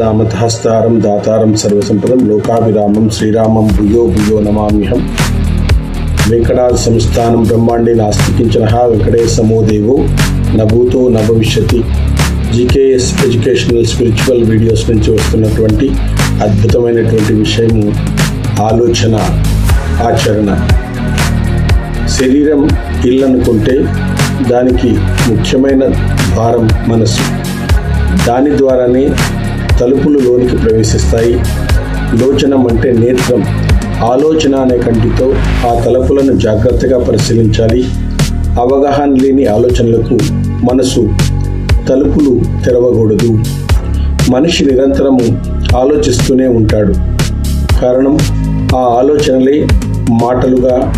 రామతహస్తారం దాతారం సర్వసంపదం లోకాభిరామం శ్రీరామం భుయో భుయో నమామ్యహం వెంకటాద సంస్థానం బ్రహ్మాండే నాస్తికించిన వెంకటేశమో దేవో నభూతో నభవిష్యతి జీకేఎస్ ఎడ్యుకేషనల్ స్పిరిచువల్ వీడియోస్ నుంచి వస్తున్నటువంటి అద్భుతమైనటువంటి విషయము ఆలోచన ఆచరణ। శరీరం ఇల్లనుకుంటే దానికి ముఖ్యమైన భారం మనసు। దాని ద్వారానే తలుపులు లోనికి ప్రవేశిస్తాయి. లోచనం అంటే నేత్రం. ఆలోచన అనే కంటితో ఆ తలుపులను జాగ్రత్తగా పరిశీలించాలి. అవగాహన లేని ఆలోచనలకు మనసు తలుపులు తెరవకూడదు. మనిషి నిరంతరము ఆలోచిస్తూనే ఉంటాడు. కారణం ఆ ఆలోచనలే మాటలుగా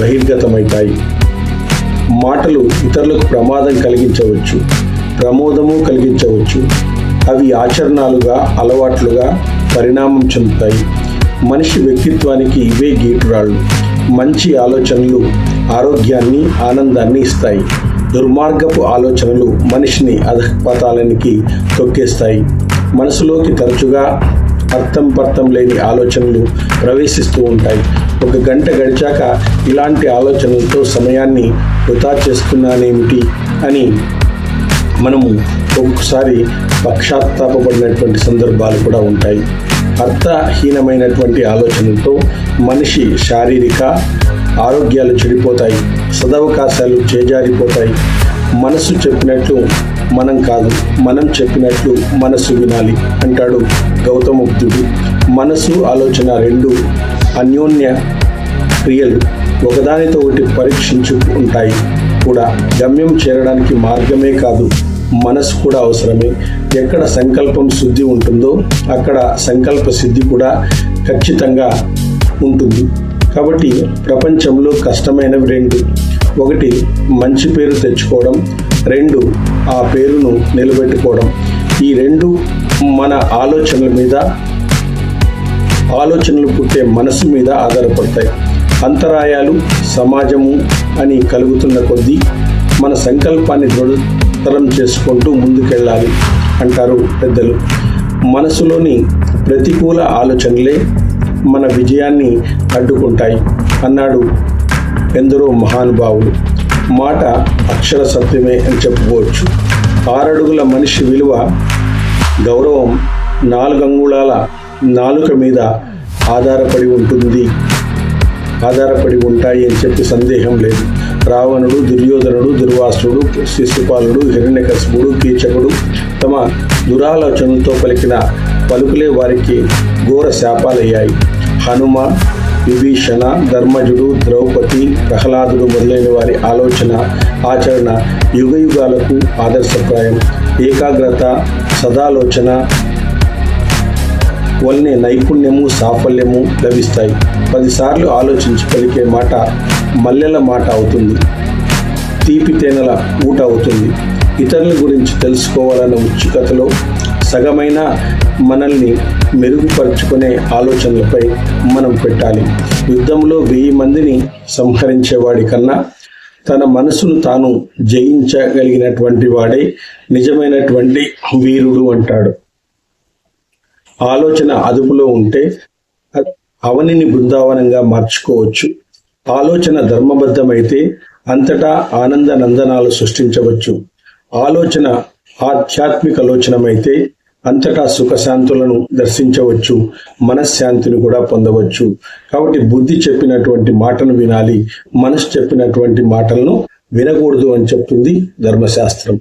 బహిర్గతమవుతాయి. మాటలు ఇతరులకు ప్రమాదం కలిగించవచ్చు ప్రమోదము కలిగించవచ్చు అవి ఆచరణాలుగా అలవాట్లుగా పరిణామం చెందుతాయి. మనిషి వ్యక్తిత్వానికి ఇవే గీటురాళ్ళు. మంచి ఆలోచనలు ఆరోగ్యాన్ని ఆనందాన్ని ఇస్తాయి. దుర్మార్గపు ఆలోచనలు మనిషిని అధపతాలనికి తొక్కేస్తాయి. మనసులోకి తరచుగా అర్థం పర్థం లేని ఆలోచనలు ప్రవేశిస్తూ ఉంటాయి. ఒక గంట గడిచాక ఇలాంటి ఆలోచనలతో సమయాన్ని వృధా చేస్తున్నానేమిటి అని మనము ఒక్కొక్కసారి పక్షాత్తాపడినటువంటి సందర్భాలు కూడా ఉంటాయి. అర్థహీనమైనటువంటి ఆలోచనలతో మనిషి శారీరక ఆరోగ్యాలు చెడిపోతాయి సదవకాశాలు చేజారిపోతాయి. మనసు చెప్పినట్లు మనం కాదు మనం చెప్పినట్లు మనసు వినాలి అంటాడు గౌతమ బుద్ధుడు మనసు ఆలోచన రెండు అన్యోన్య క్రియలు ఒకదానితో ఒకటి పరీక్షించు ఉంటాయి కూడా. గమ్యం చేరడానికి మార్గమే కాదు మనసు కూడా అవసరమే. ఎక్కడ సంకల్పం శుద్ధి ఉంటుందో అక్కడ సంకల్ప సిద్ధి కూడా ఖచ్చితంగా ఉంటుంది. కాబట్టి ప్రపంచంలో కష్టమైనవి రెండు. ఒకటి మంచి పేరు తెచ్చుకోవడం. రెండు ఆ పేరును నిలబెట్టుకోవడం. ఈ రెండు మన ఆలోచనల మీద ఆలోచనలు పుట్టే మనసు మీద ఆధారపడతాయి. అంతరాయాలు సమాజము అని కలుగుతున్న కొద్దీ మన సంకల్పాన్ని దృఢ దృఢతరం చేసుకుంటూ ముందుకెళ్ళాలి అంటారు పెద్దలు. మనసులోని ప్రతికూల ఆలోచనలే మన విజయాన్ని అడ్డుకుంటాయి అన్నాడు ఎందరో మహానుభావులు. మాట అక్షర సత్యమే అని చెప్పుకోవచ్చు. ఆరడుగుల మనిషి విలువ గౌరవం నాలుగు అంగుళాల నాలుక మీద ఆధారపడి ఉంటుంది. ఆధారపడి ఉంటాయి అని చెప్పి సందేహం లేదు. రావణుడు దుర్యోధనుడు దుర్వాసుడు శిశుపాలుడు హిరణ్యకశిపుడు కీచకుడు తమ దురాలోచనలతో పలికిన పలుకులే వారికి ఘోర శాపాలయ్యాయి. హనుమ విభీషణ ధర్మజుడు ద్రౌపది ప్రహ్లాదుడు మొదలైన వారి ఆలోచన ఆచరణ యుగ యుగాలకు ఆదర్శప్రాయం. ఏకాగ్రత సదాలోచన వల్లనే నైపుణ్యము సాఫల్యము లభిస్తాయి. పదిసార్లు ఆలోచించి పలికే మాట మల్లెల మాట అవుతుంది. తీపి తేనెల ఊట అవుతుంది. ఇతరుల గురించి తెలుసుకోవాలన్న ఉత్సుకతలో సగమైన మనల్ని మెరుగుపరుచుకునే ఆలోచనలపై మనం పెట్టాలి. యుద్ధంలో వెయ్యి మందిని సంహరించేవాడి కన్నా తన మనసును తాను జయించగలిగినటువంటి వాడే నిజమైనటువంటి వీరుడు అంటాడు. ఆలోచన అదుపులో ఉంటే అవనిని బృందావనంగా మార్చుకోవచ్చు. ఆలోచన ధర్మబద్ధమైతే అంతటా ఆనంద నందనాలు సృష్టించవచ్చు. ఆలోచన ఆధ్యాత్మిక లోచనమైతే అంతటా సుఖశాంతులను దర్శించవచ్చు. మనశ్శాంతిని కూడా పొందవచ్చు. కాబట్టి బుద్ధి చెప్పినటువంటి మాటను వినాలి. మనసు చెప్పినటువంటి మాటలను వినకూడదు అని చెప్తుంది ధర్మశాస్త్రం.